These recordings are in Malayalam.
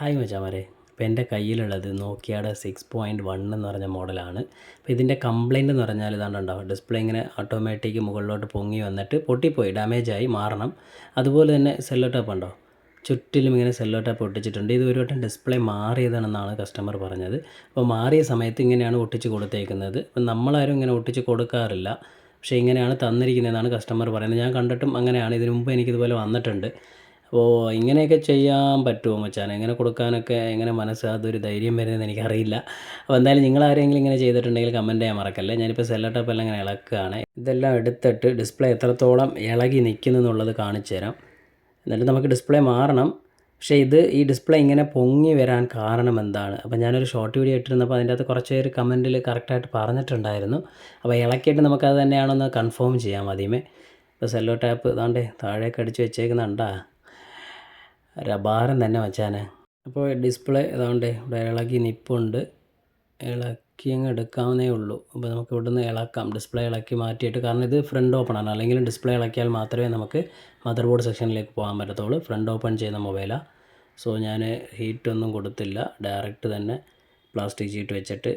ഹായ് മച്ചാമാരെ. ഇപ്പോൾ എന്റെ കയ്യിലുള്ളത് നോക്കിയാടെ സിക്സ് പോയിന്റ് വൺ എന്ന് പറഞ്ഞ മോഡലാണ്. അപ്പോൾ ഇതിന്റെ കംപ്ലയിന്റ് എന്ന് പറഞ്ഞാൽ ഇതാണ്ടുണ്ടാവും ഡിസ്പ്ലേ ഇങ്ങനെ ഓട്ടോമാറ്റിക് മുകളിലോട്ട് പൊങ്ങി വന്നിട്ട് പൊട്ടിപ്പോയി ഡാമേജായി മാറണം. അതുപോലെ തന്നെ സെല്ലോ ടാപ്പ് ഉണ്ടോ? ചുറ്റിലും ഇങ്ങനെ സെല്ലോ ടാപ്പ് ഒട്ടിച്ചിട്ടുണ്ട് ഇത് ഒരു വട്ടം ഡിസ്പ്ലേ മാറിയതാണെന്നാണ് കസ്റ്റമർ പറഞ്ഞത്. അപ്പോൾ മാറിയ സമയത്ത് ഇങ്ങനെയാണ് ഒട്ടിച്ച് കൊടുത്തേക്കുന്നത്. അപ്പം നമ്മളാരും ഇങ്ങനെ ഒട്ടിച്ച് കൊടുക്കാറില്ല. പക്ഷേ ഇങ്ങനെയാണ് തന്നിരിക്കുന്നതെന്നാണ് കസ്റ്റമർ പറയുന്നത്. ഞാൻ കണ്ടിട്ടും അങ്ങനെയാണ്. ഇതിനു മുമ്പ് എനിക്കിതുപോലെ വന്നിട്ടുണ്ട്. അപ്പോൾ ഇങ്ങനെയൊക്കെ ചെയ്യാൻ പറ്റുമോ മച്ചാൻ എങ്ങനെ കൊടുക്കാനൊക്കെ എങ്ങനെ മനസ്സ് ധൈര്യം വരുന്നതെന്ന് എനിക്കറിയില്ല. അപ്പോൾ എന്തായാലും നിങ്ങൾ ആരെങ്കിലും ഇങ്ങനെ ചെയ്തിട്ടുണ്ടെങ്കിൽ കമന്റ് ചെയ്യാൻ മറക്കല്ലേ? ഞാനിപ്പോൾ സെല്ലോ ടോപ്പ് എല്ലാം ഇങ്ങനെ ഇളക്കുകയാണ്. ഇതെല്ലാം എടുത്തിട്ട് ഡിസ്പ്ലേ എത്രത്തോളം ഇളകി നിൽക്കുന്നു എന്നുള്ളത് കാണിച്ചു തരാം. എന്നിട്ട് നമുക്ക് ഡിസ്പ്ലേ മാറണം. പക്ഷേ ഇത് ഈ ഡിസ്പ്ലേ ഇങ്ങനെ പൊങ്ങി വരാൻ കാരണം എന്താണ്? അപ്പോൾ ഞാനൊരു ഷോർട്ട് വീഡിയോ ഇട്ടിരുന്നപ്പോൾ അതിന്റെ അകത്ത് കുറച്ച് പേര് കമന്റിൽ കറക്റ്റായിട്ട് പറഞ്ഞിട്ടുണ്ടായിരുന്നു. അപ്പോൾ ഇളക്കിയിട്ട് നമുക്കത് തന്നെയാണെന്ന് കൺഫേം ചെയ്യാം ആദ്യമേ. ഇപ്പോൾ സെല്ലോ ടാപ്പ് ഇതാണ്ടേ താഴേക്ക് അടിച്ച് വെച്ചേക്കുന്നുണ്ടാ? രഭാരം തന്നെ മച്ചാനെ അപ്പോൾ ഡിസ്പ്ലേ ഇതാണ്ട് ഇവിടെ ഇളകി നിപ്പുണ്ട്. ഇളക്കി അങ്ങ് എടുക്കാവുന്നേ ഉള്ളൂ. അപ്പോൾ നമുക്ക് ഇവിടുന്ന് ഇളക്കാം. ഡിസ്പ്ലേ ഇളക്കി മാറ്റിയിട്ട് കാരണം ഇത് ഫ്രണ്ട് ഓപ്പൺ ആണ്. അല്ലെങ്കിൽ ഡിസ്പ്ലേ ഇളക്കിയാൽ മാത്രമേ നമുക്ക് മദർ ബോർഡ് സെക്ഷനിലേക്ക് പോകാൻ പറ്റത്തുള്ളൂ. ഫ്രണ്ട് ഓപ്പൺ ചെയ്യുന്ന മൊബൈലാണ് സോ ഞാൻ ഹീറ്റൊന്നും കൊടുത്തില്ല. ഡയറക്റ്റ് തന്നെ പ്ലാസ്റ്റിക് ഷീറ്റ് വെച്ചിട്ട്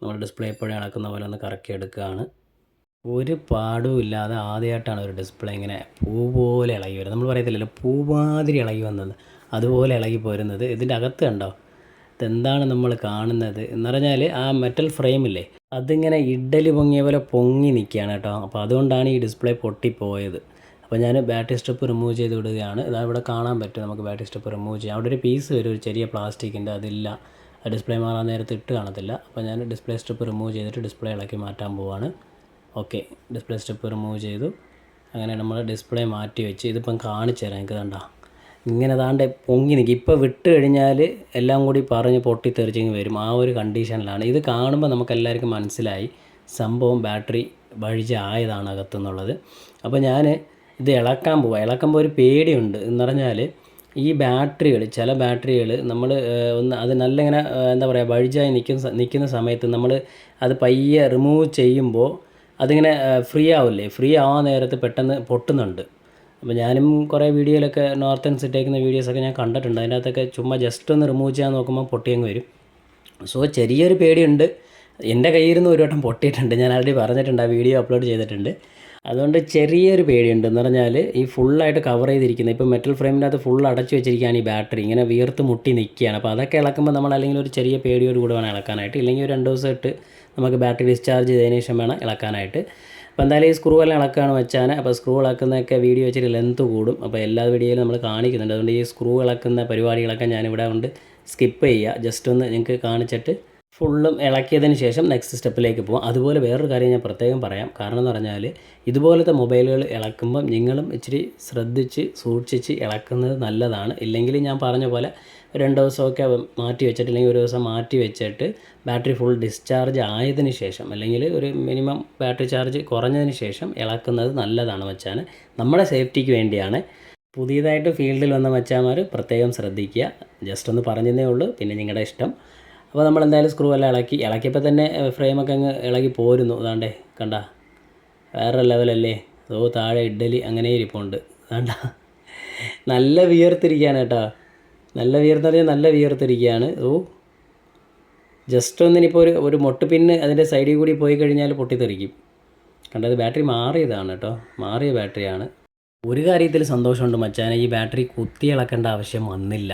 നമ്മൾ ഡിസ്പ്ലേ എപ്പോഴും ഇളക്കുന്ന പോലെ ഒന്ന് കറക്കി എടുക്കുകയാണ്. ഒരു പാടും ഇല്ലാതെ ആദ്യമായിട്ടാണ് ഒരു ഡിസ്പ്ലേ ഇങ്ങനെ പൂ പോലെ ഇളകി വരുന്നത്. നമ്മൾ പറയത്തില്ലല്ലോ പൂമാതിരി ഇളകി വന്നത് അതുപോലെ ഇളകി പോരുന്നത്. ഇതിന്റെ അകത്ത് കണ്ടോ? ഇതെന്താണ് നമ്മൾ കാണുന്നത് എന്ന് പറഞ്ഞാൽ ആ മെറ്റൽ ഫ്രെയിമില്ലേ അതിങ്ങനെ ഇഡലി പൊങ്ങിയ പോലെ പൊങ്ങി നിൽക്കുകയാണ് കേട്ടോ. അപ്പോൾ അതുകൊണ്ടാണ് ഈ ഡിസ്പ്ലേ പൊട്ടിപ്പോയത്. അപ്പോൾ ഞാൻ ബാറ്ററി സ്ട്രിപ്പ് റിമൂവ് ചെയ്ത് വിടുകയാണ്. ഇതാ ഇവിടെ കാണാൻ പറ്റും നമുക്ക് ബാറ്ററി സ്ട്രിപ്പ് റിമൂവ് ചെയ്യാം. അവിടെ ഒരു പീസ് വരും ഒരു ചെറിയ പ്ലാസ്റ്റിക്കിന്റെ അതില്ല. ഡിസ്പ്ലേ മാറാൻ നേരത്ത് ഇട്ട് കാണത്തില്ല. അപ്പോൾ ഞാൻ ഡിസ്പ്ലേ സ്ട്രിപ്പ് റിമൂവ് ചെയ്തിട്ട് ഡിസ്പ്ലേ ഇളക്കി മാറ്റാൻ പോവാണ്. ഓക്കെ ഡിസ്പ്ലേ സ്റ്റെപ്പ് റിമൂവ് ചെയ്തു. അങ്ങനെ നമ്മൾ ഡിസ്പ്ലേ മാറ്റി വെച്ച് ഇതിപ്പം കാണിച്ചു തരാം. എനിക്ക് കണ്ട ഇങ്ങനെ താണ്ട് പൊങ്ങി നിൽക്കും ഇപ്പോൾ വിട്ട് കഴിഞ്ഞാൽ എല്ലാം കൂടി പറഞ്ഞ് പൊട്ടിത്തെറിച്ചിങ്ങ് വരും. ആ ഒരു കണ്ടീഷനിലാണ് ഇത് കാണുമ്പോൾ നമുക്ക് എല്ലാവർക്കും മനസ്സിലായി. സംഭവം ബാറ്ററി വഴിച്ചായതാണ് അകത്തുനിന്നുള്ളത് അപ്പോൾ ഞാൻ ഇത് ഇളക്കാൻ പോവാം. ഇളക്കുമ്പോൾ ഒരു പേടിയുണ്ട്. എന്ന് പറഞ്ഞാൽ ഈ ബാറ്ററികൾ ചില ബാറ്ററികൾ നമ്മൾ ഒന്ന് അത് നല്ല ഇങ്ങനെ എന്താ പറയുക വഴിച്ചായി നിൽക്കുന്ന നിൽക്കുന്ന സമയത്ത് നമ്മൾ അത് പയ്യെ റിമൂവ് ചെയ്യുമ്പോൾ അതിങ്ങനെ ഫ്രീ ആവില്ലേ? ഫ്രീ ആവാൻ നേരത്ത് പെട്ടെന്ന് പൊട്ടുന്നുണ്ട്. അപ്പോൾ ഞാനും കുറേ വീഡിയോയിലൊക്കെ നോർത്തൻസ് ഇട്ടേക്കുന്ന വീഡിയോസൊക്കെ ഞാൻ കണ്ടിട്ടുണ്ട്. അതിനകത്തൊക്കെ ചുമ്മാ ജസ്റ്റ് ഒന്ന് റിമൂവ് ചെയ്യാൻ നോക്കുമ്പോൾ പൊട്ടിയങ്ങ് വരും. സോ ചെറിയൊരു പേടിയുണ്ട്. എന്റെ കയ്യിൽ നിന്ന് ഒരു വട്ടം പൊട്ടിയിട്ടുണ്ട്. ഞാൻ ആൾറെഡി പറഞ്ഞിട്ടുണ്ട് ആ വീഡിയോ അപ്ലോഡ് ചെയ്തിട്ടുണ്ട്. അതുകൊണ്ട് ചെറിയൊരു പേടിയുണ്ട്. എന്ന് പറഞ്ഞാൽ ഈ ഫുള്ളായിട്ട് കവർ ചെയ്തിരിക്കുന്നത് ഇപ്പോൾ മെറ്റൽ ഫ്രെയിമിനകത്ത് ഫുൾ അടച്ചു വെച്ചിരിക്കുകയാണ് ഈ ബാറ്ററി ഇങ്ങനെ വിയർത്ത് മുട്ടി നിൽക്കുകയാണ്. അപ്പോൾ അതൊക്കെ ഇളക്കുമ്പോൾ നമ്മൾ അല്ലെങ്കിൽ ഒരു ചെറിയ പേടിയോട് കൂടെ വേണം ഇളക്കാനായിട്ട്. ഇല്ലെങ്കിൽ ഒരു രണ്ട് ദിവസം ഇട്ട് നമുക്ക് ബാറ്ററി ഡിസ്ചാർജ് ചെയ്തതിന് ശേഷം വേണം ഇളക്കാനായിട്ട്. അപ്പോൾ എന്തായാലും ഈ സ്ക്രൂ എല്ലാം ഇളക്കാണ് വെച്ചാൽ അപ്പോൾ സ്ക്രൂ ഇളക്കുന്നതൊക്കെ വീഡിയോ വെച്ചിട്ട് ലെന്ത് കൂടും. അപ്പോൾ എല്ലാ വീഡിയോയിലും നമ്മൾ കാണിക്കുന്നുണ്ട്. അതുകൊണ്ട് ഈ സ്ക്രൂ ഇളക്കുന്ന പരിപാടികളൊക്കെ ഞാനിവിടെ കൊണ്ട് സ്കിപ്പ് ചെയ്യുക ജസ്റ്റ് ഒന്ന് നിങ്ങൾക്ക് കാണിച്ചിട്ട് ഫുള്ളും ഇളക്കിയതിന് ശേഷം നെക്സ്റ്റ് സ്റ്റെപ്പിലേക്ക് പോകും അതുപോലെ വേറൊരു കാര്യം ഞാൻ പ്രത്യേകം പറയാം. കാരണം എന്ന് പറഞ്ഞാൽ ഇതുപോലത്തെ മൊബൈലുകൾ ഇളക്കുമ്പം നിങ്ങളും ഇച്ചിരി ശ്രദ്ധിച്ച് സൂക്ഷിച്ച് ഇളക്കുന്നത് നല്ലതാണ്. ഇല്ലെങ്കിൽ ഞാൻ പറഞ്ഞ പോലെ രണ്ട് ദിവസമൊക്കെ മാറ്റി വെച്ചിട്ട് അല്ലെങ്കിൽ ഒരു ദിവസം മാറ്റി വെച്ചിട്ട് ബാറ്ററി ഫുൾ ഡിസ്ചാർജ് ആയതിനു ശേഷം അല്ലെങ്കിൽ ഒരു മിനിമം ബാറ്ററി ചാർജ് കുറഞ്ഞതിന് ശേഷം ഇളക്കുന്നത് നല്ലതാണ് വെച്ചാൽ നമ്മുടെ സേഫ്റ്റിക്ക് വേണ്ടിയാണ്. പുതിയതായിട്ട് ഫീൽഡിൽ വന്ന മച്ചാന്മാർ പ്രത്യേകം ശ്രദ്ധിക്കുക. ജസ്റ്റ് ഒന്ന് പറഞ്ഞതേ ഉള്ളൂ പിന്നെ നിങ്ങളുടെ ഇഷ്ടം. അപ്പോൾ നമ്മൾ എന്തായാലും സ്ക്രൂ എല്ലാം ഇളക്കി ഇളക്കിയപ്പോൾ തന്നെ ഫ്രെയിമൊക്കെ അങ്ങ് ഇളകി പോരുന്നു. അതാണ്ടേ കണ്ട? വേറെ ലെവലല്ലേ അതോ താഴെ ഇഡ്ഡലി അങ്ങനെ ഇരിപ്പുണ്ട് വേണ്ട നല്ല വിയർത്തിരിക്കുകയാണ് കേട്ടോ. നല്ല വിയർന്ന് പറഞ്ഞാൽ നല്ല വിയർത്തിരിക്കുകയാണ്. ഓ ജസ്റ്റ് ഒന്നിനിപ്പോൾ ഒരു ഒരു മൊട്ട് പിന്ന് അതിന്റെ സൈഡിൽ കൂടി പോയി കഴിഞ്ഞാൽ പൊട്ടിത്തെറിക്കും. കണ്ടത് ബാറ്ററി മാറിയതാണ് കേട്ടോ. മാറിയ ബാറ്ററിയാണ് ഒരു കാര്യത്തിൽ സന്തോഷമുണ്ട് മച്ചാനെ ഈ ബാറ്ററി കുത്തി ഇളക്കേണ്ട ആവശ്യം വന്നില്ല.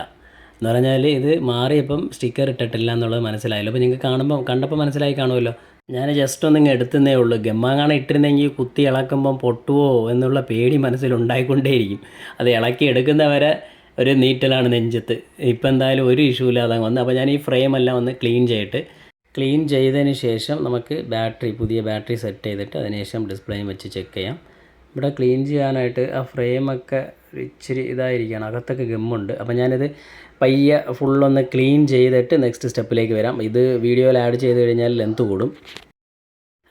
എന്ന് പറഞ്ഞാൽ ഇത് മാറിയപ്പം സ്റ്റിക്കർ ഇട്ടിട്ടില്ല എന്നുള്ളത് മനസ്സിലായല്ലോ. അപ്പോൾ നിങ്ങൾക്ക് കാണുമ്പോൾ കണ്ടപ്പോൾ മനസ്സിലായി കാണുമല്ലോ. ഞാൻ ജസ്റ്റ് ഒന്നിങ്ങ് എടുത്തുന്നേ ഉള്ളൂ. ഗമ്മാങ്ങാണ് ഇട്ടിരുന്നെങ്കിൽ കുത്തി ഇളക്കുമ്പം പൊട്ടുവോ എന്നുള്ള പേടി മനസ്സിലുണ്ടായിക്കൊണ്ടേയിരിക്കും. അത് ഇളക്കി എടുക്കുന്നവരെ ഒരു നീറ്റലാണ് നെഞ്ചത്ത്. ഇപ്പം എന്തായാലും ഒരു ഇഷ്യൂ ഇല്ലാതെ വന്ന്. അപ്പോൾ ഞാൻ ഈ ഫ്രെയിം എല്ലാം ഒന്ന് ക്ലീൻ ചെയ്തിട്ട് ക്ലീൻ ചെയ്തതിന് ശേഷം നമുക്ക് ബാറ്ററി പുതിയ ബാറ്ററി സെറ്റ് ചെയ്തിട്ട് അതിനുശേഷം ഡിസ്പ്ലേയും വെച്ച് ചെക്ക് ചെയ്യാം. ഇവിടെ ക്ലീൻ ചെയ്യാനായിട്ട് ആ ഫ്രെയിമൊക്കെ ഇച്ചിരി ഇതായിരിക്കണം. അകത്തൊക്കെ ഗമ്മുണ്ട്. അപ്പോൾ ഞാനിത് പയ്യെ ഫുള്ളൊന്ന് ക്ലീൻ ചെയ്തിട്ട് നെക്സ്റ്റ് സ്റ്റെപ്പിലേക്ക് വരാം. ഇത് വീഡിയോയിൽ ആഡ് ചെയ്ത് കഴിഞ്ഞാൽ ലെന്ത് കൂടും.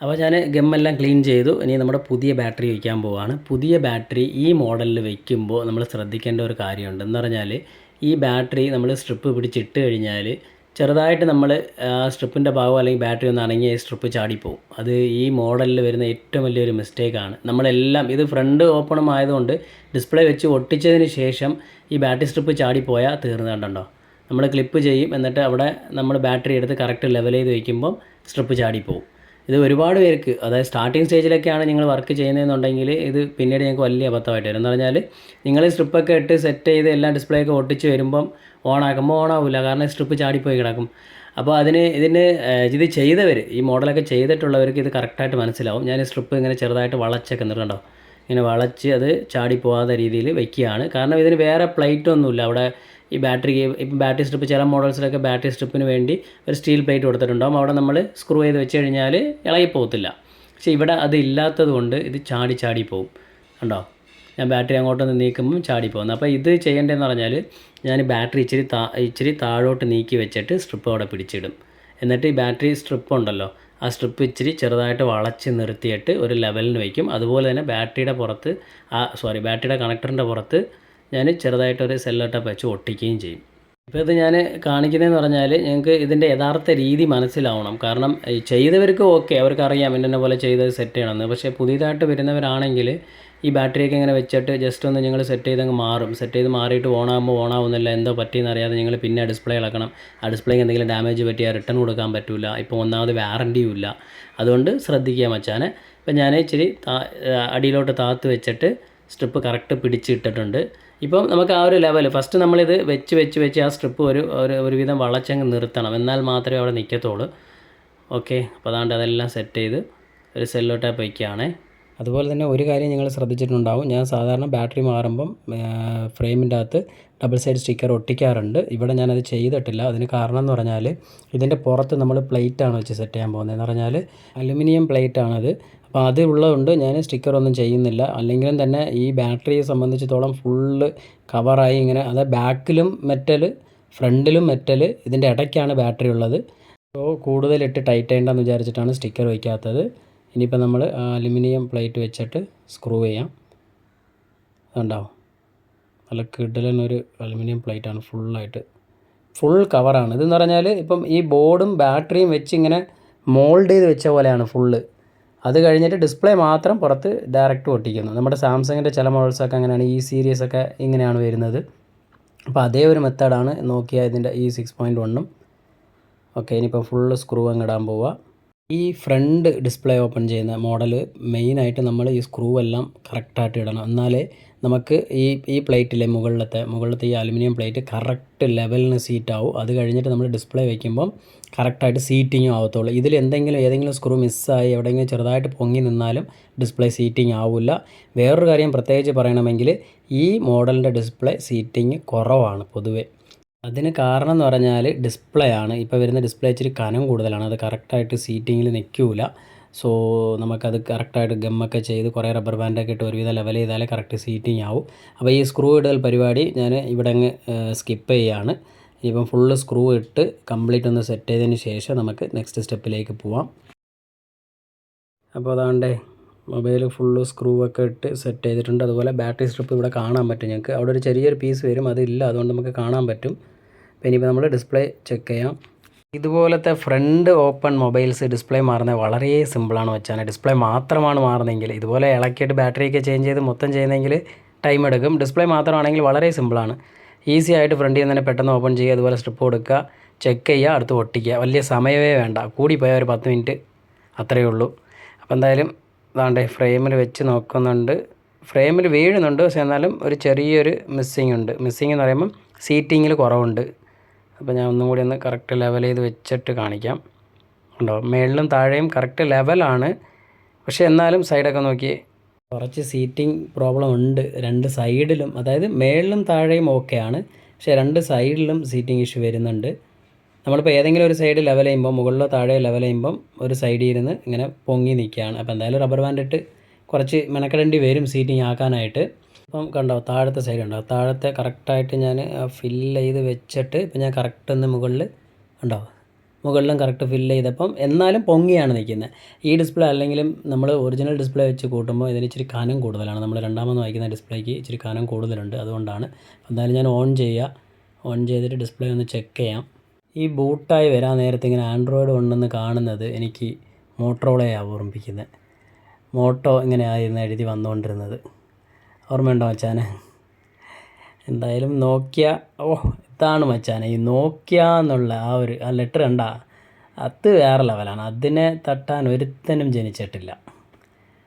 അപ്പോൾ ഞാൻ ഗമ്മെല്ലാം ക്ലീൻ ചെയ്തു. ഇനി നമ്മുടെ പുതിയ ബാറ്ററി വയ്ക്കാൻ പോവാണ്. പുതിയ ബാറ്ററി ഈ മോഡലിൽ വയ്ക്കുമ്പോൾ നമ്മൾ ശ്രദ്ധിക്കേണ്ട ഒരു കാര്യമുണ്ട്. എന്ന് പറഞ്ഞാൽ ഈ ബാറ്ററി നമ്മൾ സ്ട്രിപ്പ് പിടിച്ചിട്ട് കഴിഞ്ഞാൽ ചെറുതായിട്ട് നമ്മൾ സ്ട്രിപ്പിന്റെ ഭാഗം അല്ലെങ്കിൽ ബാറ്ററി ഒന്ന് അണങ്ങി സ്ട്രിപ്പ് ചാടിപ്പോവും. അത് ഈ മോഡലിൽ വരുന്ന ഏറ്റവും വലിയൊരു മിസ്റ്റേക്കാണ്. നമ്മളെല്ലാം ഇത് ഫ്രണ്ട് ഓപ്പണും ആയതുകൊണ്ട് ഡിസ്പ്ലേ വെച്ച് ഒട്ടിച്ചതിന് ശേഷം ഈ ബാറ്ററി സ്ട്രിപ്പ് ചാടിപ്പോയാൽ തീർന്നു കണ്ടോ? നമ്മൾ ക്ലിപ്പ് ചെയ്യും. എന്നിട്ട് അവിടെ നമ്മൾ ബാറ്ററി എടുത്ത് കറക്റ്റ് ലെവൽ ചെയ്ത് വയ്ക്കുമ്പം സ്ട്രിപ്പ് ചാടിപ്പോവും. ഇത് ഒരുപാട് പേർക്ക് അതായത് സ്റ്റാർട്ടിങ് സ്റ്റേജിലൊക്കെയാണ് നിങ്ങൾ വർക്ക് ചെയ്യുന്നതെന്നുണ്ടെങ്കിൽ ഇത് പിന്നീട് ഞങ്ങൾക്ക് വലിയ അബദ്ധമായിട്ട് വരും. എന്ന് പറഞ്ഞാൽ നിങ്ങൾ സ്ട്രിപ്പൊക്കെ ഇട്ട് സെറ്റ് ചെയ്ത് എല്ലാം ഡിസ്പ്ലേ ഒക്കെ ഒട്ടിച്ച് വരുമ്പം ഓൺ ആക്കുമ്പോൾ ഓൺ ആവില്ല കാരണം സ്ട്രിപ്പ് ചാടിപ്പോയി കിടക്കും. അപ്പോൾ അതിന് ഇതിന് ഇത് ചെയ്തവർ ഈ മോഡലൊക്കെ ചെയ്തിട്ടുള്ളവർക്ക് ഇത് കറക്റ്റായിട്ട് മനസ്സിലാവും. ഞാൻ സ്ട്രിപ്പ് ഇങ്ങനെ ചെറുതായിട്ട് വളച്ചൊക്കെ നിന്നിട്ടുണ്ടാവും ഇങ്ങനെ വളച്ച് അത് ചാടിപ്പോവാത്ത രീതിയിൽ വയ്ക്കുകയാണ് കാരണം ഇതിന് വേറെ പ്ലേറ്റ് ഒന്നുമില്ല. അവിടെ ഈ ബാറ്ററി ഇപ്പം ബാറ്ററി സ്ട്രിപ്പ് ചില മോഡൽസിലൊക്കെ ബാറ്ററി സ്ട്രിപ്പിന് വേണ്ടി ഒരു സ്റ്റീൽ പ്ലേറ്റ് കൊടുത്തിട്ടുണ്ടാകും അവിടെ നമ്മൾ സ്ക്രൂ ചെയ്ത് വെച്ച് കഴിഞ്ഞാൽ ഇളകി പോകത്തില്ല. പക്ഷേ ഇവിടെ അത് ഇല്ലാത്തത് കൊണ്ട് ഇത് ചാടി ചാടി പോവും. കണ്ടോ? ഞാൻ ബാറ്ററി അങ്ങോട്ടൊന്ന് നീക്കുമ്പം ചാടി പോകുന്നു. അപ്പോൾ ഇത് ചെയ്യേണ്ടതെന്ന് പറഞ്ഞാൽ ഞാൻ ബാറ്ററി ഇച്ചിരി താ ഇച്ചിരി താഴോട്ട് നീക്കി വെച്ചിട്ട് സ്ട്രിപ്പ് അവിടെ പിടിച്ചിടും. എന്നിട്ട് ഈ ബാറ്ററി സ്ട്രിപ്പ് ഉണ്ടല്ലോ ആ സ്ട്രിപ്പ് ഇച്ചിരി ചെറുതായിട്ട് വളച്ച് നിർത്തിയിട്ട് ഒരു ലെവലിന് വയ്ക്കും. അതുപോലെ തന്നെ ബാറ്ററിയുടെ പുറത്ത് ആ സോറി ബാറ്ററിയുടെ കണക്ടറിന്റെ പുറത്ത് ഞാൻ ചെറുതായിട്ടൊരു സെല്ലോ ടപ്പ് വെച്ച് ഒട്ടിക്കുകയും ചെയ്യും. ഇപ്പോൾ ഇത് ഞാൻ കാണിക്കുന്നതെന്ന് പറഞ്ഞാൽ ഞങ്ങൾക്ക് ഇതിന്റെ യഥാർത്ഥ രീതി മനസ്സിലാവണം. കാരണം ചെയ്തവർക്ക് ഓക്കെ അവർക്കറിയാം ഇന്ന പോലെ ചെയ്തത് സെറ്റ് ചെയ്യണമെന്ന്. പക്ഷേ പുതിയതായിട്ട് വരുന്നവരാണെങ്കിൽ ഈ ബാറ്ററിയൊക്കെ ഇങ്ങനെ വെച്ചിട്ട് ജസ്റ്റ് ഒന്ന് നിങ്ങൾ സെറ്റ് ചെയ്തങ്ങ് മാറും. സെറ്റ് ചെയ്ത് മാറിയിട്ട് ഓണാകുമ്പോൾ ഓണാവുന്നില്ല എന്തോ പറ്റിയെന്ന് അറിയാതെ നിങ്ങൾ പിന്നെ ഡിസ്പ്ലേ ഇളക്കണം ആ ഡിസ്പ്ലേക്ക് എന്തെങ്കിലും ഡാമേജ് പറ്റിയാൽ റിട്ടേൺ കൊടുക്കാൻ പറ്റില്ല ഇപ്പോൾ ഒന്നാമത് വാറണ്ടിയും ഇല്ല. അതുകൊണ്ട് ശ്രദ്ധിക്കുക മച്ചാനെ. ഇപ്പം ഞാൻ ഇച്ചിരി അടിയിലോട്ട് താത്ത് വെച്ചിട്ട് സ്ട്രിപ്പ് കറക്റ്റ് പിടിച്ചിട്ടിട്ടുണ്ട്. ഇപ്പം നമുക്ക് ആ ഒരു ലെവൽ ഫസ്റ്റ് നമ്മളിത് വെച്ച് വെച്ച് വെച്ച് ആ സ്ട്രിപ്പ് ഒരു ഒരു ഒരുവിധം വളച്ചങ്ങ് നിർത്തണം. എന്നാൽ മാത്രമേ അവിടെ നിൽക്കത്തുള്ളൂ ഓക്കെ അപ്പോൾ അതാണ്ട് അതെല്ലാം സെറ്റ് ചെയ്ത് ഒരു സെല്ലോ ടാപ്പ് വയ്ക്കുകയാണേ അതുപോലെ തന്നെ ഒരു കാര്യം നിങ്ങൾ ശ്രദ്ധിച്ചിട്ടുണ്ടാവും. ഞാൻ സാധാരണ ബാറ്ററി മാറുമ്പം ഫ്രെയിമിന്റെ അകത്ത് ഡബിൾ സൈഡ് സ്റ്റിക്കർ ഒട്ടിക്കാറുണ്ട്. ഇവിടെ ഞാനത് ചെയ്തിട്ടില്ല. അതിന് കാരണം എന്ന് പറഞ്ഞാൽ ഇതിന്റെ പുറത്ത് നമ്മൾ പ്ലേറ്റാണ് വെച്ച് സെറ്റ് ചെയ്യാൻ പോകുന്നത്. എന്ന് പറഞ്ഞാൽ അലുമിനിയം പ്ലേറ്റ് ആണത്. അപ്പോൾ അത് ഉള്ളതുകൊണ്ട് ഞാൻ സ്റ്റിക്കർ ഒന്നും ചെയ്യുന്നില്ല. അല്ലെങ്കിലും തന്നെ ഈ ബാറ്ററിയെ സംബന്ധിച്ചിടത്തോളം ഫുള്ള് കവറായി ഇങ്ങനെ അത് ബാക്കിലും മെറ്റൽ ഫ്രണ്ടിലും മെറ്റൽ ഇതിന്റെ ഇടയ്ക്കാണ് ബാറ്ററി ഉള്ളത്. അപ്പോൾ കൂടുതലിട്ട് ടൈറ്റ് ചെയ്യേണ്ടെന്ന് വിചാരിച്ചിട്ടാണ് സ്റ്റിക്കർ വയ്ക്കാത്തത്. ഇനിയിപ്പോൾ നമ്മൾ അലുമിനിയം പ്ലേറ്റ് വെച്ചിട്ട് സ്ക്രൂ ചെയ്യാം. അതുണ്ടാവും നല്ല കിടലനൊരു അലുമിനിയം പ്ലേറ്റാണ് ഫുള്ളായിട്ട്. ഫുൾ കവറാണ്. ഇതെന്ന് പറഞ്ഞാൽ ഇപ്പം ഈ ബോർഡും ബാറ്ററിയും വെച്ച് ഇങ്ങനെ മോൾഡ് ചെയ്ത് വെച്ച പോലെയാണ് ഫുള്ള്. അത് കഴിഞ്ഞിട്ട് ഡിസ്പ്ലേ മാത്രം പുറത്ത് ഡയറക്റ്റ് ഒട്ടിക്കുന്നു നമ്മുടെ സാംസങ്ങിന്റെ ചില മോഡൽസൊക്കെ അങ്ങനെയാണ്. ഈ സീരീസ് ഒക്കെ ഇങ്ങനെയാണ് വരുന്നത്. അപ്പോൾ അതേ ഒരു മെത്തേഡാണ് നോക്കിയ ഇതിന്റെ ഈ സിക്സ് പോയിന്റ് വണ്ണും ഓക്കെ ഇനിയിപ്പോൾ ഫുൾ സ്ക്രൂ അങ്ങ് ഇടാൻ പോവുക ഈ ഫ്രണ്ട് ഡിസ്പ്ലേ ഓപ്പൺ ചെയ്യുന്ന മോഡൽ മെയിനായിട്ട് നമ്മൾ ഈ സ്ക്രൂ എല്ലാം കറക്റ്റായിട്ട് ഇടണം. എന്നാലേ നമുക്ക് ഈ ഈ പ്ലേറ്റിലെ മുകളിലത്തെ മുകളിലത്തെ ഈ അലുമിനിയം പ്ലേറ്റ് കറക്റ്റ് ലെവലിന് സീറ്റാവും. അത് കഴിഞ്ഞിട്ട് നമ്മൾ ഡിസ്പ്ലേ വയ്ക്കുമ്പം കറക്റ്റായിട്ട് സീറ്റിങ്ങും ആവത്തുള്ളൂ. ഇതിൽ എന്തെങ്കിലും ഏതെങ്കിലും സ്ക്രൂ മിസ്സായി എവിടെയെങ്കിലും ചെറുതായിട്ട് പൊങ്ങി നിന്നാലും ഡിസ്പ്ലേ സീറ്റിംഗ് ആവില്ല വേറൊരു കാര്യം പ്രത്യേകിച്ച് പറയണമെങ്കിൽ ഈ മോഡലിന്റെ ഡിസ്പ്ലേ സീറ്റിംഗ് കുറവാണ് പൊതുവേ. അതിന് കാരണം എന്ന് പറഞ്ഞാൽ ഡിസ്പ്ലേ ആണ്. ഇപ്പോൾ വരുന്ന ഡിസ്പ്ലേ ഇച്ചിരി കനം കൂടുതലാണ്. അത് കറക്റ്റായിട്ട് സീറ്റിങ്ങിൽ നിൽക്കില്ല സോ നമുക്കത് കറക്റ്റായിട്ട് ഗമ്മൊക്കെ ചെയ്ത് കുറേ റബ്ബർ ബാൻഡൊക്കെ ഇട്ട് ഒരുവിധം ലെവൽ ചെയ്താലേ കറക്റ്റ് സീറ്റിംഗ് ആവും. അപ്പോൾ ഈ സ്ക്രൂ ഇടൽ പരിപാടി ഞാൻ ഇവിടെ അങ്ങ് സ്കിപ്പ് ചെയ്യുകയാണ് ഇപ്പം ഫുള്ള് സ്ക്രൂ ഇട്ട് കംപ്ലീറ്റ് ഒന്ന് സെറ്റ് ചെയ്തതിന് ശേഷം നമുക്ക് നെക്സ്റ്റ് സ്റ്റെപ്പിലേക്ക് പോവാം. അപ്പോൾ അതാണ്ടേ മൊബൈൽ ഫുള്ള് സ്ക്രൂ ഒക്കെ ഇട്ട് സെറ്റ് ചെയ്തിട്ടുണ്ട്. അതുപോലെ ബാറ്ററി സ്ട്രിപ്പ് ഇവിടെ കാണാൻ പറ്റും ഞങ്ങൾക്ക് അവിടെ ഒരു ചെറിയൊരു പീസ് വരും അതില്ല അതുകൊണ്ട് നമുക്ക് കാണാൻ പറ്റും. പിന്നെ ഇനിയിപ്പോൾ നമ്മൾ ഡിസ്പ്ലേ ചെക്ക് ചെയ്യാം. ഇതുപോലത്തെ ഫ്രണ്ട് ഓപ്പൺ മൊബൈൽസ് ഡിസ്പ്ലേ മാറുന്നത് വളരെ സിമ്പിളാണ് വെച്ചാൽ ഡിസ്പ്ലേ മാത്രമാണ് മാറുന്നതെങ്കിൽ ഇതുപോലെ ഇളക്കിയിട്ട് ബാറ്ററിയൊക്കെ ചേഞ്ച് ചെയ്ത് മൊത്തം ചെയ്യുന്നതെങ്കിൽ ടൈം എടുക്കും. ഡിസ്പ്ലേ മാത്രമാണെങ്കിൽ വളരെ സിമ്പിളാണ്. ഈസി ആയിട്ട് ഫ്രണ്ടിൽ നിന്ന് തന്നെ പെട്ടെന്ന് ഓപ്പൺ ചെയ്യുക അതുപോലെ സ്ട്രിപ്പ് കൊടുക്കുക ചെക്ക് ചെയ്യുക അടുത്ത് ഒട്ടിക്കുക. വലിയ സമയമേ വേണ്ട. കൂടിപ്പോയാൽ ഒരു പത്ത് മിനിറ്റ് അത്രയേ ഉള്ളൂ. അപ്പോൾ എന്തായാലും ഇതാണ്ട് ഫ്രെയിമിൽ വെച്ച് നോക്കുന്നുണ്ട്. ഫ്രെയിമിൽ വീഴുന്നുണ്ട് പക്ഷേ എന്നാലും ഒരു ചെറിയൊരു മിസ്സിങ് ഉണ്ട്. മിസ്സിങ് എന്ന് പറയുമ്പം സീറ്റിങ്ങിൽ കുറവുണ്ട്. അപ്പോൾ ഞാൻ ഒന്നും കൂടി ഒന്ന് കറക്റ്റ് ലെവൽ ചെയ്ത് വെച്ചിട്ട് കാണിക്കാം. ഉണ്ടോ? മേളിലും താഴെയും കറക്റ്റ് ലെവലാണ് പക്ഷേ എന്നാലും സൈഡൊക്കെ നോക്കി. കുറച്ച് സീറ്റിംഗ് പ്രോബ്ലം ഉണ്ട്. രണ്ട് സൈഡിലും അതായത് മേളിലും താഴെയും ഓക്കെയാണ് പക്ഷേ രണ്ട് സൈഡിലും സീറ്റിംഗ് ഇഷ്യൂ വരുന്നുണ്ട്. നമ്മളിപ്പോൾ ഏതെങ്കിലും ഒരു സൈഡ് ലെവൽ ചെയ്യുമ്പോൾ മുകളിലോ താഴെയോ ലെവൽ ചെയ്യുമ്പം ഒരു സൈഡിൽ ഇരുന്ന് ഇങ്ങനെ പൊങ്ങി നിൽക്കുകയാണ്. അപ്പോൾ എന്തായാലും റബ്ബർ ബാൻഡ് ഇട്ട് കുറച്ച് മെനക്കെടേണ്ടി വരും സീറ്റിംഗ് ആക്കാനായിട്ട്. അപ്പം കണ്ടോ താഴത്തെ സൈഡ് ഉണ്ടോ താഴത്തെ കറക്റ്റായിട്ട് ഞാൻ ഫില്ല് ചെയ്ത് വെച്ചിട്ട് ഇപ്പം ഞാൻ കറക്റ്റ് ഒന്ന് മുകളിൽ ഉണ്ടോ മുകളിലും കറക്റ്റ് ഫില്ല് ചെയ്തപ്പം എന്നാലും പൊങ്ങിയാണ് നിൽക്കുന്നത്. ഈ ഡിസ്പ്ലേ അല്ലെങ്കിലും നമ്മൾ ഒറിജിനൽ ഡിസ്പ്ലേ വെച്ച് കൂട്ടുമ്പോൾ ഇതിന് ഇച്ചിരി കനം കൂടുതലാണ്. നമ്മൾ രണ്ടാമത് വായിക്കുന്ന ഡിസ്പ്ലേക്ക് ഇച്ചിരി കനം കൂടുതലുണ്ട്. അതുകൊണ്ടാണ് എന്തായാലും ഞാൻ ഓൺ ചെയ്യുക. ഓൺ ചെയ്തിട്ട് ഡിസ്പ്ലേ ഒന്ന് ചെക്ക് ചെയ്യാം. ഈ ബൂട്ടായി വരാൻ നേരത്തെ ഇങ്ങനെ ആൻഡ്രോയിഡ് ഉണ്ടെന്ന് കാണുന്നത് എനിക്ക് മോട്ടോളയാണ് ഓർമ്മിപ്പിക്കുന്നത് മോട്ടോ ഇങ്ങനെ ആയിരുന്നു എഴുതി വന്നുകൊണ്ടിരുന്നത്. ഓർമ്മയുണ്ടോ മച്ചാനെ? എന്തായാലും നോക്കിയ ഓ ഇതാണ് മച്ചാനെ. ഈ നോക്കിയ എന്നുള്ള ആ ഒരു ആ ലെറ്റർ കണ്ട അത് വേറെ ലെവലാണ് അതിനെ തട്ടാൻ ഒരുത്തനും ജനിച്ചിട്ടില്ല.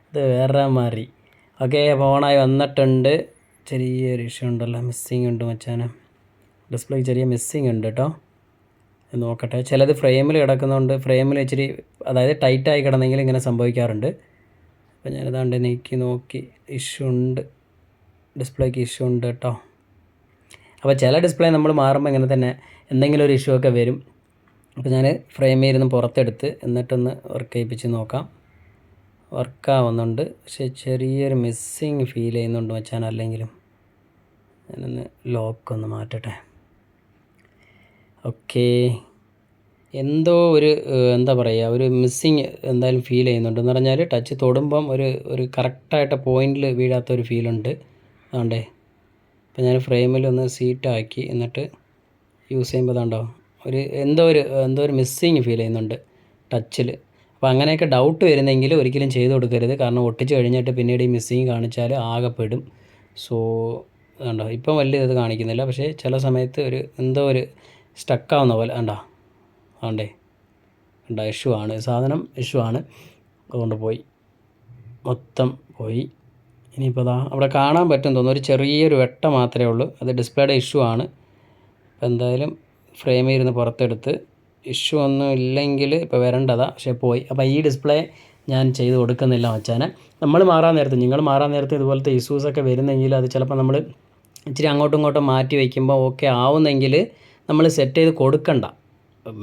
അത് വേറെ മാറി. ഓക്കെ ഫോണായി വന്നിട്ടുണ്ട്. ചെറിയൊരു ഇഷ്യൂ ഉണ്ടല്ലോ. മിസ്സിങ് ഉണ്ട് മച്ചാനെ. ഡിസ്പ്ലേ ചെറിയ മിസ്സിങ് ഉണ്ട് കേട്ടോ നോക്കട്ടെ. ചിലത് ഫ്രെയിമിൽ കിടക്കുന്നതുകൊണ്ട് ഫ്രെയിമിൽ ഇച്ചിരി അതായത് ടൈറ്റായി കിടന്നെങ്കിൽ ഇങ്ങനെ സംഭവിക്കാറുണ്ട്. അപ്പോൾ ഞാനിതാണ്ട് നീക്കി നോക്കി. ഇഷ്യൂ ഉണ്ട്. ഡിസ്പ്ലേക്ക് ഇഷ്യൂ ഉണ്ട് കേട്ടോ അപ്പോൾ ചില ഡിസ്പ്ലേ നമ്മൾ മാറുമ്പോൾ ഇങ്ങനെ തന്നെ എന്തെങ്കിലും ഒരു ഇഷ്യൂ ഒക്കെ വരും. അപ്പോൾ ഞാൻ ഫ്രെയിമിൽ ഇരുന്ന് പുറത്തെടുത്ത് എന്നിട്ടൊന്ന് വർക്ക് ചെയ്യിപ്പിച്ച് നോക്കാം. വർക്കാവുന്നുണ്ട് പക്ഷേ ചെറിയൊരു മിസ്സിങ് ഫീൽ ചെയ്യുന്നുണ്ട് വെച്ചാൽ അല്ലെങ്കിലും ഞാനൊന്ന് ലോക്ക് ഒന്ന് മാറ്റട്ടെ. ഓക്കേ എന്തോ ഒരു എന്താ പറയുക ഒരു മിസ്സിങ് എന്തായാലും ഫീൽ ചെയ്യുന്നുണ്ട്. എന്ന് പറഞ്ഞാൽ ടച്ച് തൊടുമ്പം ഒരു ഒരു കറക്റ്റായിട്ട് പോയിന്റിൽ വീഴാത്ത ഒരു ഫീലുണ്ട് അതുകൊണ്ടേ ഇപ്പം ഞാൻ ഫ്രെയിമിൽ ഒന്ന് സീറ്റാക്കി എന്നിട്ട് യൂസ് ചെയ്യുമ്പോൾ അതുകൊണ്ടോ ഒരു എന്തോ ഒരു എന്തോ ഒരു മിസ്സിങ് ഫീൽ ചെയ്യുന്നുണ്ട് ടച്ചിൽ അപ്പോൾ അങ്ങനെയൊക്കെ ഡൗട്ട് വരുന്നെങ്കിൽ ഒരിക്കലും ചെയ്ത് കൊടുക്കരുത്. കാരണം ഒട്ടിച്ച് കഴിഞ്ഞിട്ട് പിന്നീട് ഈ മിസ്സിങ് കാണിച്ചാൽ ആകെപ്പെടും സോ കണ്ടോ ഇപ്പം വലിയ ഇത് കാണിക്കുന്നില്ല. പക്ഷേ ചില സമയത്ത് ഒരു എന്തോ ഒരു സ്റ്റക്കാവുന്ന പോലെ കണ്ടോ അതുകൊണ്ടേ കണ്ടോ ഇഷ്യൂ ആണ്. സാധനം ഇഷ്യൂ ആണ്. അതുകൊണ്ട് പോയി. മൊത്തം പോയി. ഇനിയിപ്പോൾ അതാ അവിടെ കാണാൻ പറ്റും തോന്നുന്നു. ഒരു ചെറിയൊരു വെട്ട മാത്രമേ ഉള്ളൂ. അത് ഡിസ്പ്ലേയുടെ ഇഷ്യൂ ആണ്. അപ്പോൾ എന്തായാലും ഫ്രെയിമിൽ ഇരുന്ന് പുറത്തെടുത്ത് ഇഷ്യൂ ഒന്നും ഇല്ലെങ്കിൽ ഇപ്പോൾ വരേണ്ടതാ. പക്ഷേ പോയി. അപ്പോൾ ഈ ഡിസ്പ്ലേ ഞാൻ ചെയ്ത് കൊടുക്കുന്നില്ല മച്ചാനെ. നമ്മൾ മാറാൻ നേരത്ത് നിങ്ങൾ മാറാൻ നേരത്ത് ഇതുപോലത്തെ ഇഷ്യൂസൊക്കെ വരുന്നെങ്കിൽ അത് ചിലപ്പോൾ നമ്മൾ ഇച്ചിരി അങ്ങോട്ടും ഇങ്ങോട്ടും മാറ്റി വയ്ക്കുമ്പോൾ ഓക്കെ ആവുന്നെങ്കിൽ നമ്മൾ സെറ്റ് ചെയ്ത് കൊടുക്കണ്ട.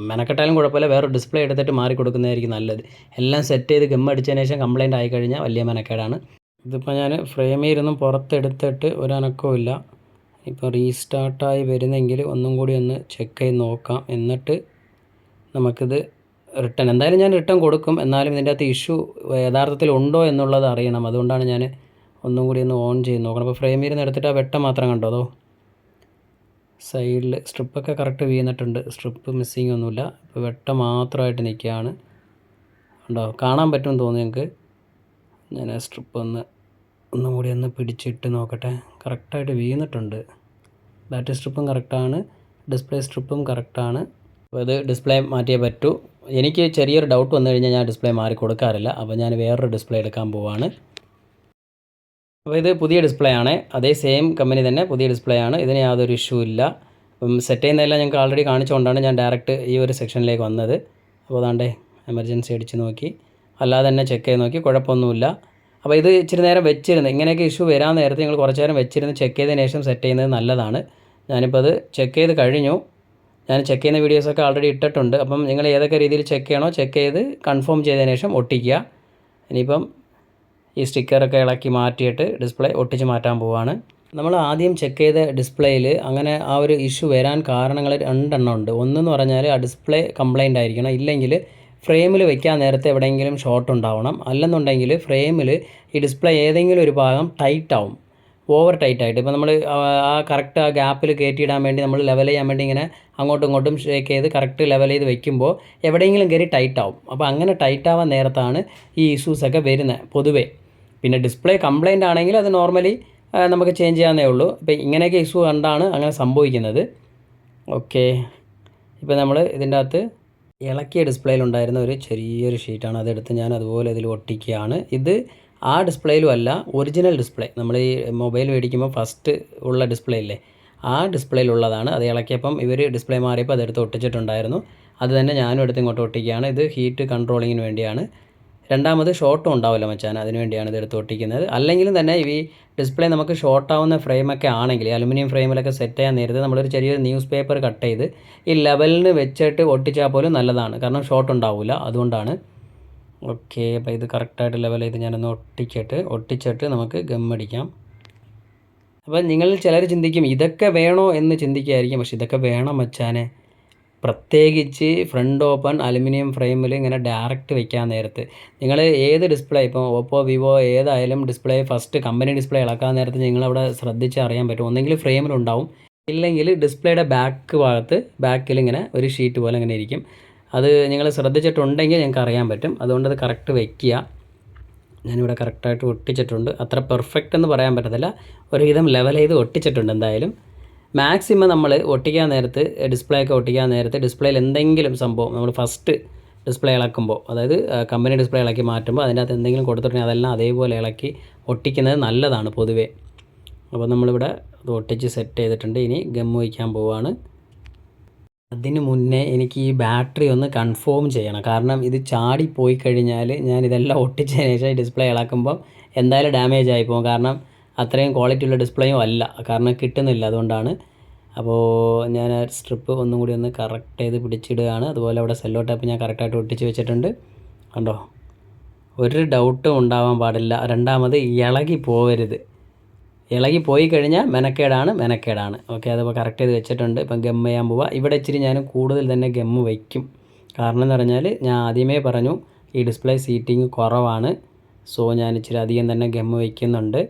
മെനക്കെട്ടാലും കുഴപ്പമില്ല. വേറെ ഡിസ്പ്ലേ എടുത്തിട്ട് മാറി കൊടുക്കുന്നതായിരിക്കും നല്ലത്. എല്ലാം സെറ്റ് ചെയ്ത് ഗം അടിച്ചതിന് ശേഷം കംപ്ലയിന്റ് ആയിക്കഴിഞ്ഞാൽ വലിയ മെനക്കേടാണ്. ഇതിപ്പോൾ ഞാൻ ഫ്രെയിമിൽ ഇരുന്നും പുറത്തെടുത്തിട്ട് ഒരനക്കവും ഇപ്പോൾ റീസ്റ്റാർട്ടായി വരുന്നെങ്കിൽ ഒന്നും കൂടി ഒന്ന് ചെക്ക് ചെയ്ത് നോക്കാം. എന്നിട്ട് നമുക്കിത് റിട്ടേൺ എന്തായാലും ഞാൻ റിട്ടേൺ കൊടുക്കും. എന്നാലും ഇതിന്റെ അകത്ത് ഇഷ്യൂ യഥാർത്ഥത്തിൽ ഉണ്ടോ എന്നുള്ളത് അറിയണം. അതുകൊണ്ടാണ് ഞാൻ ഒന്നും കൂടി ഒന്ന് ഓൺ ചെയ്ത് നോക്കണം. അപ്പോൾ ഫ്രെയിമിൽ ഇരുന്ന് എടുത്തിട്ട് ആ വെട്ടം മാത്രം കണ്ടോ? അതോ സൈഡിൽ സ്ട്രിപ്പൊക്കെ കറക്റ്റ് വീണിട്ടുണ്ട്. സ്ട്രിപ്പ് മിസ്സിങ് ഒന്നുമില്ല. ഇപ്പോൾ വെട്ടം മാത്രമായിട്ട് നിൽക്കുകയാണ്. ഉണ്ടോ കാണാൻ പറ്റുമെന്ന് തോന്നുന്നു നിങ്ങൾക്ക് ഞാൻ ആ സ്ട്രിപ്പ് ഒന്ന് ഒന്നും കൂടി ഒന്ന് പിടിച്ചിട്ട് നോക്കട്ടെ. കറക്റ്റായിട്ട് വീണിട്ടുണ്ട്. ബാറ്ററി സ്ട്രിപ്പും കറക്റ്റാണ് ഡിസ്പ്ലേ സ്ട്രിപ്പും കറക്റ്റാണ് അപ്പോൾ ഇത് ഡിസ്പ്ലേ മാറ്റിയേ പറ്റൂ. എനിക്ക് ചെറിയൊരു ഡൗട്ട് വന്നു കഴിഞ്ഞാൽ ഞാൻ ഡിസ്പ്ലേ മാറി കൊടുക്കാറില്ല. അപ്പോൾ ഞാൻ വേറൊരു ഡിസ്പ്ലേ എടുക്കാൻ പോവാണ്. അപ്പോൾ ഇത് പുതിയ ഡിസ്പ്ലേ ആണ്. അതേ സെയിം കമ്പനി തന്നെ പുതിയ ഡിസ്പ്ലേ ആണ്. ഇതിന് യാതൊരു ഇഷ്യൂ ഇല്ല. സെറ്റ് ചെയ്യുന്നതെല്ലാം ഞങ്ങൾക്ക് ആൾറെഡി കാണിച്ചുകൊണ്ടാണ് ഞാൻ ഡയറക്റ്റ് ഈ ഒരു സെക്ഷനിലേക്ക് വന്നത്. അപ്പോൾ അതാണ്ടേ എമർജൻസി അടിച്ച് നോക്കി. അല്ലാതെ തന്നെ ചെക്ക് ചെയ്ത് നോക്കി കുഴപ്പമൊന്നുമില്ല. അപ്പോൾ ഇത് ഇച്ചിരി നേരം വെച്ചിരുന്ന്. ഇങ്ങനെയൊക്കെ ഇഷ്യൂ വരാൻ നേരത്തെ നിങ്ങൾ കുറച്ച് നേരം വെച്ചിരുന്ന് ചെക്ക് ചെയ്തതിന് ശേഷം സെറ്റ് ചെയ്യുന്നത് നല്ലതാണ്. ഞാനിപ്പോൾ അത് ചെക്ക് ചെയ്ത് കഴിഞ്ഞു. ഞാൻ ചെക്ക് ചെയ്യുന്ന വീഡിയോസൊക്കെ ആൾറെഡി ഇട്ടിട്ടുണ്ട്. അപ്പം നിങ്ങൾ ഏതൊക്കെ രീതിയിൽ ചെക്ക് ചെയ്യണോ ചെക്ക് ചെയ്ത് കൺഫേം ചെയ്തതിന് ശേഷം ഒട്ടിക്കുക. ഇനിയിപ്പം ഈ സ്റ്റിക്കറൊക്കെ ഇളക്കി മാറ്റിയിട്ട് ഡിസ്പ്ലേ ഒട്ടിച്ച് മാറ്റാൻ പോവാണ്. നമ്മൾ ആദ്യം ചെക്ക് ചെയ്ത ഡിസ്പ്ലേയിൽ അങ്ങനെ ആ ഒരു ഇഷ്യൂ വരാൻ കാരണങ്ങൾ രണ്ടെണ്ണം ഉണ്ട്. ഒന്നെന്ന് പറഞ്ഞാൽ ആ ഡിസ്പ്ലേ കംപ്ലൈന്റ് ആയിരിക്കണം. ഇല്ലെങ്കിൽ ഫ്രെയിമിൽ വെക്കാൻ നേരത്തെ എവിടെയെങ്കിലും ഷോർട്ട് ഉണ്ടാവണം. അല്ലെന്നുണ്ടെങ്കിൽ ഫ്രെയിമിൽ ഈ ഡിസ്പ്ലേ ഏതെങ്കിലും ഒരു ഭാഗം ടൈറ്റ് ആവും. ഓവർ ടൈറ്റ് ആയിട്ട്. ഇപ്പോൾ നമ്മൾ ആ കറക്റ്റ് ആ ഗ്യാപ്പിൽ കയറ്റിയിടാൻ വേണ്ടി നമ്മൾ ലെവൽ ചെയ്യാൻ വേണ്ടി ഇങ്ങനെ അങ്ങോട്ടും ഇങ്ങോട്ടും ഷേക്ക് ചെയ്ത് കറക്റ്റ് ലെവൽ ചെയ്ത് വെക്കുമ്പോൾ എവിടെയെങ്കിലും കയറി ടൈറ്റ് ആവും. അപ്പോൾ അങ്ങനെ ടൈറ്റ് ആവാൻ നേരത്താണ് ഈ ഇഷ്യൂസൊക്കെ വരുന്നത് പൊതുവേ. പിന്നെ ഡിസ്പ്ലേ കംപ്ലൈന്റ് ആണെങ്കിൽ അത് നോർമലി നമുക്ക് ചേഞ്ച് ചെയ്യാവുന്നേ ഉള്ളൂ. ഇപ്പോൾ ഇങ്ങനെയൊക്കെ ഇഷ്യൂ കണ്ടാണ് അങ്ങനെ സംഭവിക്കുന്നത്. ഓക്കെ ഇപ്പോൾ നമ്മൾ ഇതിന്റെ അകത്ത് ഇളക്കിയ ഡിസ്പ്ലേയിലുണ്ടായിരുന്ന ഒരു ചെറിയൊരു ഷീറ്റാണ് അതെടുത്ത് ഞാൻ അതുപോലെ ഇതിൽ ഒട്ടിക്കുകയാണ്. ഇത് ആ ഡിസ്പ്ലേയിലും അല്ല ഒറിജിനൽ ഡിസ്പ്ലേ. നമ്മൾ ഈ മൊബൈൽ മേടിക്കുമ്പോൾ ഫസ്റ്റ് ഉള്ള ഡിസ്പ്ലേ ഇല്ലേ? ആ ഡിസ്പ്ലേയിലുള്ളതാണ്. അത് ഇളക്കിയപ്പം ഇവർ ഡിസ്പ്ലേ മാറിയപ്പോൾ അതെടുത്ത് ഒട്ടിച്ചിട്ടുണ്ടായിരുന്നു. അത് തന്നെ ഞാനും എടുത്ത് ഇങ്ങോട്ട് ഒട്ടിക്കുകയാണ്. ഇത് ഹീറ്റ് കൺട്രോളിങ്ങിന് വേണ്ടിയാണ്. രണ്ടാമത് ഷോർട്ടും ഉണ്ടാവില്ല മച്ചാൻ അതിന് വേണ്ടിയാണ് ഇത് എടുത്ത് ഒട്ടിക്കുന്നത് അല്ലെങ്കിലും തന്നെ ഈ ഡിസ്പ്ലേ നമുക്ക് ഷോർട്ടാവുന്ന ഫ്രെയിമൊക്കെ ആണെങ്കിൽ അലുമിനിയം ഫ്രെയിമിലൊക്കെ സെറ്റ് ചെയ്യാൻ നേരത്തെ നമ്മളൊരു ചെറിയൊരു ന്യൂസ് പേപ്പർ കട്ട് ചെയ്ത് ഈ ലെവലിന് വെച്ചിട്ട് ഒട്ടിച്ചാൽ പോലും നല്ലതാണ്. കാരണം ഷോർട്ട് ഉണ്ടാവില്ല അതുകൊണ്ടാണ്. ഓക്കെ അപ്പോൾ ഇത് കറക്റ്റായിട്ട് ലെവൽ ചെയ്ത് ഞാനൊന്ന് ഒട്ടിച്ചിട്ട് ഒട്ടിച്ചിട്ട് നമുക്ക് ഗമ്മടിക്കാം അപ്പോൾ നിങ്ങൾ ചിലർ ചിന്തിക്കും ഇതൊക്കെ വേണോ എന്ന് ചിന്തിക്കുകയായിരിക്കും പക്ഷെ ഇതൊക്കെ വേണം മച്ചാനെ. പ്രത്യേകിച്ച് ഫ്രണ്ട് ഓപ്പൺ അലുമിനിയം ഫ്രെയിമിൽ ഇങ്ങനെ ഡയറക്റ്റ് വെക്കാൻ നേരത്ത്. നിങ്ങൾ ഏത് ഡിസ്പ്ലേ ഇപ്പോൾ ഓപ്പോ വിവോ ഏതായാലും ഡിസ്പ്ലേ ഫസ്റ്റ് കമ്പനി ഡിസ്പ്ലേ ഇളക്കാൻ നേരത്ത് നിങ്ങളവിടെ ശ്രദ്ധിച്ച് അറിയാൻ പറ്റും. ഒന്നെങ്കിൽ ഫ്രെയിമിലുണ്ടാവും ഇല്ലെങ്കിൽ ഡിസ്പ്ലേയുടെ ബാക്ക് ഭാഗത്ത് ബാക്കിൽ ഇങ്ങനെ ഒരു ഷീറ്റ് പോലെ ഇങ്ങനെ ഇരിക്കും. അത് നിങ്ങൾ ശ്രദ്ധിച്ചിട്ടുണ്ടെങ്കിൽ ഞങ്ങൾക്ക് അറിയാൻ പറ്റും. അതുകൊണ്ട് അത് കറക്റ്റ് വെക്കുക. ഞാനിവിടെ കറക്റ്റായിട്ട് ഒട്ടിച്ചിട്ടുണ്ട്. അത്ര പെർഫെക്റ്റ് എന്ന് പറയാൻ പറ്റത്തില്ല. ഒരുവിധം ലെവൽ ചെയ്ത് ഒട്ടിച്ചിട്ടുണ്ട് എന്തായാലും. മാക്സിമം നമ്മൾ ഒട്ടിക്കാൻ നേരത്ത് ഡിസ്പ്ലേ ഒക്കെ ഒട്ടിക്കാൻ നേരത്ത് ഡിസ്പ്ലേയിൽ എന്തെങ്കിലും സംഭവം നമ്മൾ ഫസ്റ്റ് ഡിസ്പ്ലേ ഇളക്കുമ്പോൾ അതായത് കമ്പനി ഡിസ്പ്ലേ ഇളക്കി മാറ്റുമ്പോൾ അതിന്റെ അകത്ത് എന്തെങ്കിലും കൊടുത്തിട്ടുണ്ടെങ്കിൽ അതെല്ലാം അതേപോലെ ഇളക്കി ഒട്ടിക്കുന്നത് നല്ലതാണ് പൊതുവേ. അപ്പോൾ നമ്മളിവിടെ അത് ഒട്ടിച്ച് സെറ്റ് ചെയ്തിട്ടുണ്ട്. ഇനി ഗം വയ്ക്കാൻ പോവാണ്. അതിന് മുന്നേ എനിക്ക് ഈ ബാറ്ററി ഒന്ന് കൺഫേം ചെയ്യണം. കാരണം ഇത് ചാടി പോയി കഴിഞ്ഞാൽ ഞാൻ ഇതെല്ലാം ഒട്ടിച്ചതിന് ശേഷം ഡിസ്പ്ലേ ഇളക്കുമ്പോൾ എന്തായാലും ഡാമേജ് ആയി പോകും കാരണം അത്രയും ക്വാളിറ്റി ഉള്ള ഡിസ്പ്ലേയും അല്ല. കാരണം കിട്ടുന്നില്ല. അതുകൊണ്ടാണ് അപ്പോൾ ഞാൻ ആ സ്ട്രിപ്പ് ഒന്നും കൂടി ഒന്ന് കറക്റ്റ് ചെയ്ത് പിടിച്ചിടുകയാണ്. അതുപോലെ അവിടെ സെല്ലോ ടാപ്പ് ഞാൻ കറക്റ്റായിട്ട് ഒട്ടിച്ച് വെച്ചിട്ടുണ്ട്. കണ്ടോ? ഒരു ഡൗട്ടും ഉണ്ടാവാൻ പാടില്ല. രണ്ടാമത് ഇളകി പോവരുത് ഇളകി പോയി കഴിഞ്ഞാൽ മെനക്കേടാണ് മെനക്കേടാണ്. ഓക്കെ അതിപ്പോൾ കറക്റ്റ് ചെയ്ത് വെച്ചിട്ടുണ്ട്. ഇപ്പം ഗം ചെയ്യാൻ പോവുക ഇവിടെ ഇച്ചിരി ഞാൻ കൂടുതൽ തന്നെ ഗമ്മ് വയ്ക്കും കാരണം എന്ന് പറഞ്ഞാൽ ഞാൻ ആദ്യമേ പറഞ്ഞു ഈ ഡിസ്പ്ലേ സീറ്റിംഗ് കുറവാണ്. സോ ഞാൻ ഇച്ചിരി അധികം തന്നെ ഗമ്മ് വയ്ക്കുന്നുണ്ട്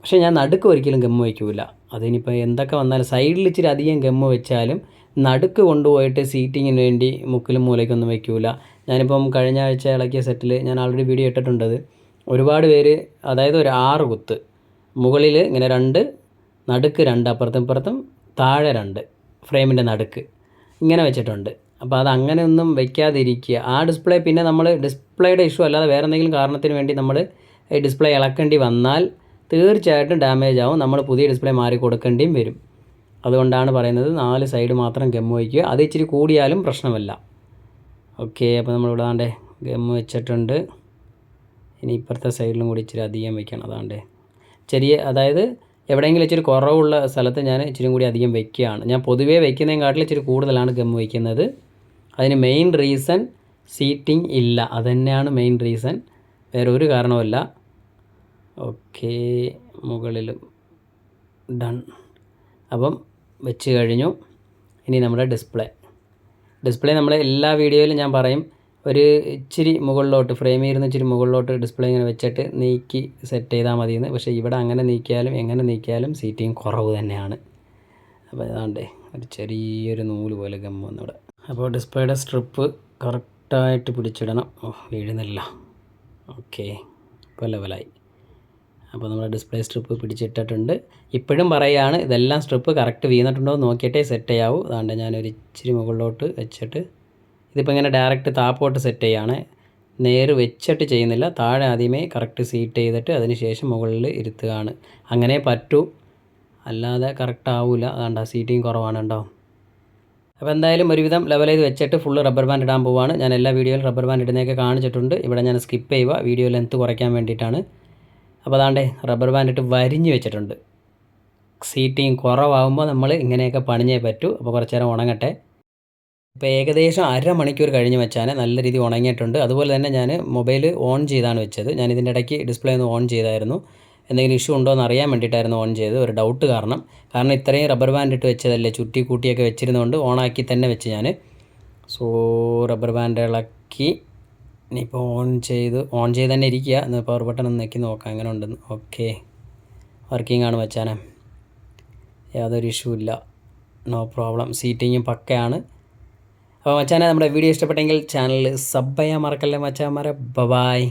പക്ഷേ ഞാൻ നടുക്ക് ഒരിക്കലും ഗമ്മ് വയ്ക്കൂല. അതിനിപ്പോൾ എന്തൊക്കെ വന്നാലും സൈഡിൽ ഇച്ചിരി അധികം ഗമ്മ് വെച്ചാലും നടുക്ക് കൊണ്ടുപോയിട്ട് സീറ്റിങ്ങിന് വേണ്ടി മുക്കിലും മൂലയ്ക്കൊന്നും വയ്ക്കൂല. ഞാനിപ്പം കഴിഞ്ഞ ആഴ്ച ഇളക്കിയ സെറ്റിൽ ഞാൻ ആൾറെഡി വീഡിയോ ഇട്ടിട്ടുണ്ടത് ഒരുപാട് പേര് അതായത് ഒരു ആറ് കുത്ത്. മുകളിൽ ഇങ്ങനെ രണ്ട് നടുക്ക് രണ്ട് അപ്പുറത്തും ഇപ്പുറത്തും താഴെ രണ്ട് ഫ്രെയിമിന്റെ നടുക്ക്. ഇങ്ങനെ വെച്ചിട്ടുണ്ട്. അപ്പോൾ അത് അങ്ങനെ ഒന്നും വെക്കാതിരിക്കുക. ആ ഡിസ്പ്ലേ പിന്നെ നമ്മൾ ഡിസ്പ്ലേയുടെ ഇഷ്യൂ അല്ലാതെ വേറെ എന്തെങ്കിലും കാരണത്തിന് വേണ്ടി നമ്മൾ ഡിസ്പ്ലേ ഇളക്കേണ്ടി വന്നാൽ തീർച്ചയായിട്ടും ഡാമേജ് ആവും. നമ്മൾ പുതിയ ഡിസ്പ്ലേ മാറി കൊടുക്കേണ്ടിയും വരും. അതുകൊണ്ടാണ് പറയുന്നത് നാല് സൈഡ് മാത്രം ഗം വയ്ക്കുക. അത് ഇച്ചിരി കൂടിയാലും പ്രശ്നമല്ല. ഓക്കെ അപ്പോൾ നമ്മളിവിടെ ആണ്ടേ ഗം വെച്ചിട്ടുണ്ട്. ഇനി ഇപ്പുറത്തെ സൈഡിലും കൂടി ഇച്ചിരി അധികം വയ്ക്കണം അതാണ്ടേ. ചെറിയ അതായത് എവിടെയെങ്കിലും ഇച്ചിരി കുറവുള്ള സ്ഥലത്ത് ഞാൻ ഇച്ചിരി കൂടി അധികം വെക്കുകയാണ്. ഞാൻ പൊതുവേ വയ്ക്കുന്നതിനെക്കാട്ടിൽ ഇച്ചിരി കൂടുതലാണ് ഗം വയ്ക്കുന്നത്. അതിന് മെയിൻ റീസൺ സീറ്റിംഗ് ഇല്ല. അതുതന്നെയാണ് മെയിൻ റീസൺ വേറെ ഒരു ഓക്കെ മുകളിലും ഡൺ അപ്പം വെച്ച് കഴിഞ്ഞു. ഇനി നമ്മുടെ ഡിസ്പ്ലേ ഡിസ്പ്ലേ നമ്മൾ എല്ലാ വീഡിയോയിലും ഞാൻ പറയും ഒരു ഇച്ചിരി മുകളിലോട്ട് ഫ്രെയിമിൽ ഇരുന്ന് ഇച്ചിരി മുകളിലോട്ട് ഡിസ്പ്ലേ ഇങ്ങനെ വെച്ചിട്ട് നീക്കി സെറ്റ് ചെയ്താൽ മതിയെന്ന്. പക്ഷേ ഇവിടെ അങ്ങനെ നീക്കിയാലും എങ്ങനെ നീക്കിയാലും സീറ്റിങ് കുറവ് തന്നെയാണ്. അപ്പോൾ ഏതാണ്ടേ ഒരു ചെറിയൊരു നൂൽ പോലെ ഗമ്മ വന്നിവിടെ. അപ്പോൾ ഡിസ്പ്ലേയുടെ സ്ട്രിപ്പ് കറക്റ്റായിട്ട് പിടിച്ചിടണം. ഓ വീഴുന്നില്ല. ഓക്കെ ഇപ്പോൾ ലെവലായി അപ്പോൾ നമ്മൾ ഡിസ്പ്ലേ സ്ട്രിപ്പ് പിടിച്ചിട്ടിട്ടുണ്ട്. ഇപ്പോഴും പറയുകയാണ് ഇതെല്ലാം സ്ട്രിപ്പ് കറക്റ്റ് വീണിട്ടുണ്ടോ എന്ന് നോക്കിയിട്ടേ സെറ്റ് ചെയ്യാവൂ. അതുകൊണ്ട് ഞാനൊരു ഇച്ചിരി മുകളിലോട്ട് വെച്ചിട്ട് ഇതിപ്പോൾ ഇങ്ങനെ ഡയറക്റ്റ് താപ്പോട്ട് സെറ്റ് ചെയ്യാണ്. നേര് വെച്ചിട്ട് ചെയ്യുന്നില്ല താഴെ ആദ്യമേ കറക്റ്റ് സീറ്റ് ചെയ്തിട്ട് അതിനുശേഷം മുകളിൽ ഇരുത്തുകയാണ്. അങ്ങനെ പറ്റൂ. അല്ലാതെ കറക്റ്റ് ആവില്ല അതുകൊണ്ട് സീറ്റിങ് കുറവാണ് കേട്ടോ. അപ്പോൾ എന്തായാലും ഒരുവിധം ലെവൽ ചെയ്ത് വെച്ചിട്ട് ഫുൾ റബ്ബർ ബാൻഡ് ഇടാൻ പോവാണ്. ഞാൻ എല്ലാ വീഡിയോയിലും റബ്ബർ ബാൻഡ് ഇടുന്നതൊക്കെ കാണിച്ചിട്ടുണ്ട്. ഇവിടെ ഞാൻ സ്കിപ്പ് ചെയ്യുക. വീഡിയോ ലെങ്ത്ത് കുറയ്ക്കാൻ വേണ്ടിയിട്ടാണ്. അപ്പോൾ അതാണ്ട് റബ്ബർ ബാൻഡ് ഇട്ട് വരിഞ്ഞ് വെച്ചിട്ടുണ്ട്. സീറ്റിങ് കുറവാകുമ്പോൾ നമ്മൾ ഇങ്ങനെയൊക്കെ പണിഞ്ഞേ പറ്റൂ. അപ്പോൾ കുറച്ച് നേരം ഉണങ്ങട്ടെ. ഇപ്പോൾ ഏകദേശം അരമണിക്കൂർ കഴിഞ്ഞ് വെച്ചാൽ നല്ല രീതിയിൽ ഉണങ്ങിയിട്ടുണ്ട്. അതുപോലെ തന്നെ ഞാൻ മൊബൈൽ ഓൺ ചെയ്താണ് വെച്ചത്. ഞാൻ ഇതിന്റെ ഇടയ്ക്ക് ഡിസ്പ്ലേ ഒന്ന് ഓൺ ചെയ്തായിരുന്നു. എന്തെങ്കിലും ഇഷ്യൂ ഉണ്ടോ എന്ന് അറിയാൻ വേണ്ടിയിട്ടായിരുന്നു ഓൺ ചെയ്തത്. ഒരു ഡൗട്ട് കാരണം. കാരണം ഇത്രയും റബ്ബർ ബാൻഡ് ഇട്ട് വെച്ചതല്ലേ? ചുറ്റി കൂട്ടിയൊക്കെ വെച്ചിരുന്നതുകൊണ്ട് ഓണാക്കി തന്നെ വെച്ച് ഞാൻ. സോ റബ്ബർ ബാൻഡ് ഇളക്കി. ഇനിയിപ്പോൾ ഓൺ ചെയ്ത് ഓൺ ചെയ്ത് തന്നെ ഇരിക്കുക. എന്ന് പവർ ബട്ടൺ ഒന്ന് നെക്കി നോക്കാം. അങ്ങനെ ഉണ്ടെന്ന്. ഓക്കെ. വർക്കിംഗ് ആണ് വെച്ചാനെ യാതൊരു ഇഷ്യൂ ഇല്ല. No problem. സീറ്റിങ്ങും പക്കയാണ്. അപ്പോൾ മച്ചാനെ നമ്മുടെ വീഡിയോ ഇഷ്ടപ്പെട്ടെങ്കിൽ ചാനൽ സബ് ചെയ്യാൻ മറക്കല്ലേ മച്ചാന്മാരെ? ബബായ്